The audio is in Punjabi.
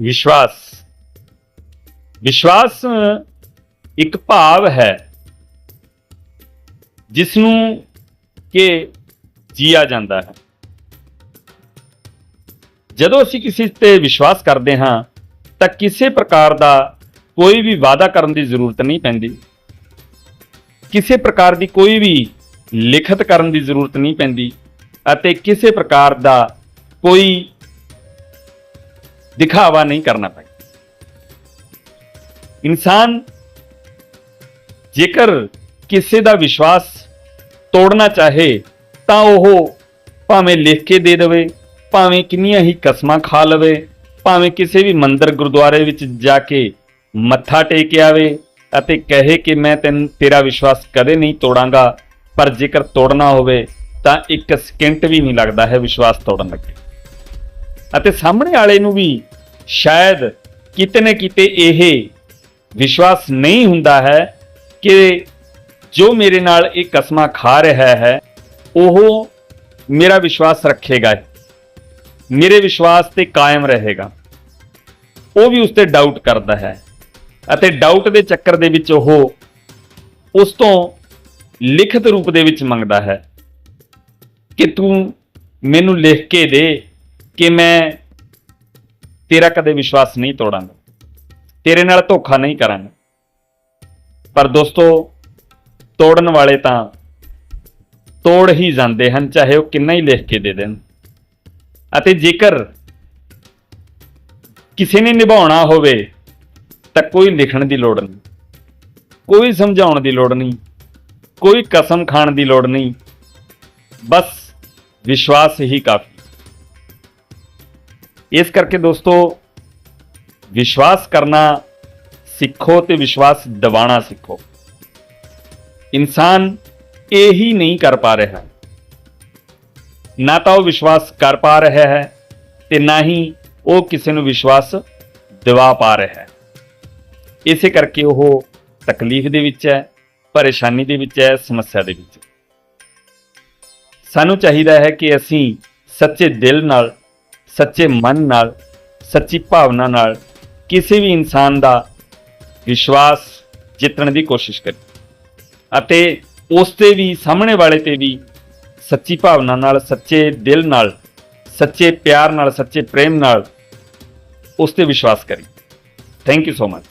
ਵਿਸ਼ਵਾਸ। ਵਿਸ਼ਵਾਸ ਇੱਕ ਭਾਵ ਹੈ ਜਿਸ ਨੂੰ ਕਿ ਜੀਆ ਜਾਂਦਾ ਹੈ। ਜਦੋਂ ਅਸੀਂ ਕਿਸੇ ਤੇ ਵਿਸ਼ਵਾਸ ਕਰਦੇ ਹਾਂ, ਤਾਂ ਕਿਸੇ ਪ੍ਰਕਾਰ ਦਾ ਕੋਈ ਵੀ ਵਾਅਦਾ ਕਰਨ ਦੀ ਜ਼ਰੂਰਤ ਨਹੀਂ ਪੈਂਦੀ। ਕਿਸੇ ਪ੍ਰਕਾਰ ਦੀ ਕੋਈ ਵੀ ਲਿਖਤ ਕਰਨ ਦੀ ਜ਼ਰੂਰਤ ਨਹੀਂ ਪੈਂਦੀ ਅਤੇ ਕਿਸੇ ਪ੍ਰਕਾਰ ਦਾ ਕੋਈ ਦਿਖਾਵਾ ਨਹੀਂ ਕਰਨਾ ਪੈਂਦਾ ਇਨਸਾਨ ਜੇਕਰ ਕਿਸੇ ਦਾ ਵਿਸ਼ਵਾਸ ਤੋੜਨਾ ਚਾਹੇ, ਤਾਂ ਉਹ ਭਾਵੇਂ ਲਿਖ ਕੇ ਦੇ ਦੇਵੇ, ਭਾਵੇਂ ਕਿੰਨੀਆਂ ਹੀ ਕਸਮਾਂ ਖਾ ਲਵੇ, ਭਾਵੇਂ ਕਿਸੇ ਵੀ ਮੰਦਰ ਗੁਰਦੁਆਰੇ ਵਿੱਚ ਜਾ ਕੇ ਮੱਥਾ ਟੇਕ ਆਵੇ ਅਤੇ ਕਹੇ ਕਿ ਮੈਂ ਤੈਨੂੰ, ਤੇਰਾ ਵਿਸ਼ਵਾਸ ਕਦੇ ਨਹੀਂ ਤੋੜਾਂਗਾ, ਪਰ ਜੇਕਰ ਤੋੜਨਾ ਹੋਵੇ, ਤਾਂ ਇੱਕ ਸਕਿੰਟ ਵੀ ਨਹੀਂ ਲੱਗਦਾ ਹੈ ਵਿਸ਼ਵਾਸ ਤੋੜਨ ਲੱਗੇ। ਅਤੇ ਸਾਹਮਣੇ ਵਾਲੇ ਨੂੰ ਵੀ ਸ਼ਾਇਦ ਕਿਤੇ ਨਾ ਕਿਤੇ ਇਹ ਵਿਸ਼ਵਾਸ ਨਹੀਂ ਹੁੰਦਾ ਹੈ ਕਿ ਜੋ ਮੇਰੇ ਨਾਲ ਇਹ ਕਸਮਾਂ ਖਾ ਰਿਹਾ ਹੈ, ਉਹ ਮੇਰਾ ਵਿਸ਼ਵਾਸ ਰੱਖੇਗਾ ਮੇਰੇ ਵਿਸ਼ਵਾਸ ਤੇ ਕਾਇਮ ਰਹੇਗਾ। ਉਹ ਵੀ ਉਸ ਤੇ ਡਾਊਟ ਕਰਦਾ ਹੈ ਅਤੇ ਡਾਊਟ ਦੇ ਚੱਕਰ ਦੇ ਵਿੱਚ ਉਹ ਉਸ ਤੋਂ ਲਿਖਤ ਰੂਪ ਦੇ ਵਿੱਚ ਮੰਗਦਾ ਹੈ ਕਿ ਤੂੰ ਮੈਨੂੰ ਲਿਖ ਕੇ ਦੇ ਕਿ ਮੈਂ ਤੇਰਾ ਕਦੇ ਵਿਸ਼ਵਾਸ ਨਹੀਂ ਤੋੜਾਂਗਾ। ਤੇਰੇ ਨਾਲ ਧੋਖਾ ਨਹੀਂ ਕਰਾਂਗਾ। ਪਰ ਦੋਸਤੋ, ਤੋੜਨ ਵਾਲੇ ਤਾਂ ਤੋੜ ਹੀ ਜਾਂਦੇ ਹਨ, ਚਾਹੇ ਉਹ ਕਿੰਨਾ ਹੀ ਲਿਖ ਕੇ ਦੇ ਦੇਣ। ਅਤੇ ਜੇਕਰ ਕਿਸੇ ਨੇ ਨਿਭਾਉਣਾ ਹੋਵੇ, ਤਾਂ ਕੋਈ ਲਿਖਣ ਦੀ ਲੋੜ ਨਹੀਂ, ਕੋਈ ਸਮਝਾਉਣ ਦੀ ਲੋੜ ਨਹੀਂ, ਕੋਈ ਕਸਮ ਖਾਣ ਦੀ ਲੋੜ ਨਹੀਂ। ਬਸ ਵਿਸ਼ਵਾਸ ਹੀ ਕਾਫੀ। ਇਸ ਕਰਕੇ ਦੋਸਤੋ, ਵਿਸ਼ਵਾਸ ਕਰਨਾ ਸਿੱਖੋ ਤੇ ਵਿਸ਼ਵਾਸ ਦਿਵਾਣਾ ਸਿੱਖੋ। ਇਨਸਾਨ ਇਹੀ ਨਹੀਂ ਕਰ ਪਾ ਰਿਹਾ। ਨਾ ਤਾਂ ਉਹ ਵਿਸ਼ਵਾਸ ਕਰ ਪਾ ਰਿਹਾ ਹੈ ਤੇ ਨਾ ਹੀ ਉਹ ਕਿਸੇ ਨੂੰ ਵਿਸ਼ਵਾਸ ਦਿਵਾ ਪਾ ਰਿਹਾ ਹੈ। ਇਸੇ ਕਰਕੇ ਉਹ ਤਕਲੀਫ ਦੇ ਵਿੱਚ ਹੈ, ਪਰੇਸ਼ਾਨੀ ਦੇ ਵਿੱਚ ਹੈ, ਸਮੱਸਿਆ ਦੇ ਵਿੱਚ ਸਾਨੂੰ ਚਾਹੀਦਾ ਹੈ ਕਿ ਅਸੀਂ ਸੱਚੇ ਦਿਲ ਨਾਲ ਸੱਚੇ ਮਨ ਨਾਲ, ਸੱਚੀ ਭਾਵਨਾ ਨਾਲ ਕਿਸੇ ਵੀ ਇਨਸਾਨ ਦਾ ਵਿਸ਼ਵਾਸ ਜਿੱਤਣ ਦੀ ਕੋਸ਼ਿਸ਼ ਕਰੀ। ਅਤੇ ਉਸ ਤੇ ਵੀ, ਸਾਹਮਣੇ ਵਾਲੇ ਤੇ ਵੀ ਸੱਚੀ ਭਾਵਨਾ ਨਾਲ, ਸੱਚੇ ਦਿਲ ਨਾਲ, ਸੱਚੇ ਪਿਆਰ ਨਾਲ, ਸੱਚੇ ਪ੍ਰੇਮ ਨਾਲ ਉਸ ਤੇ ਵਿਸ਼ਵਾਸ ਕਰੀ। Thank you so much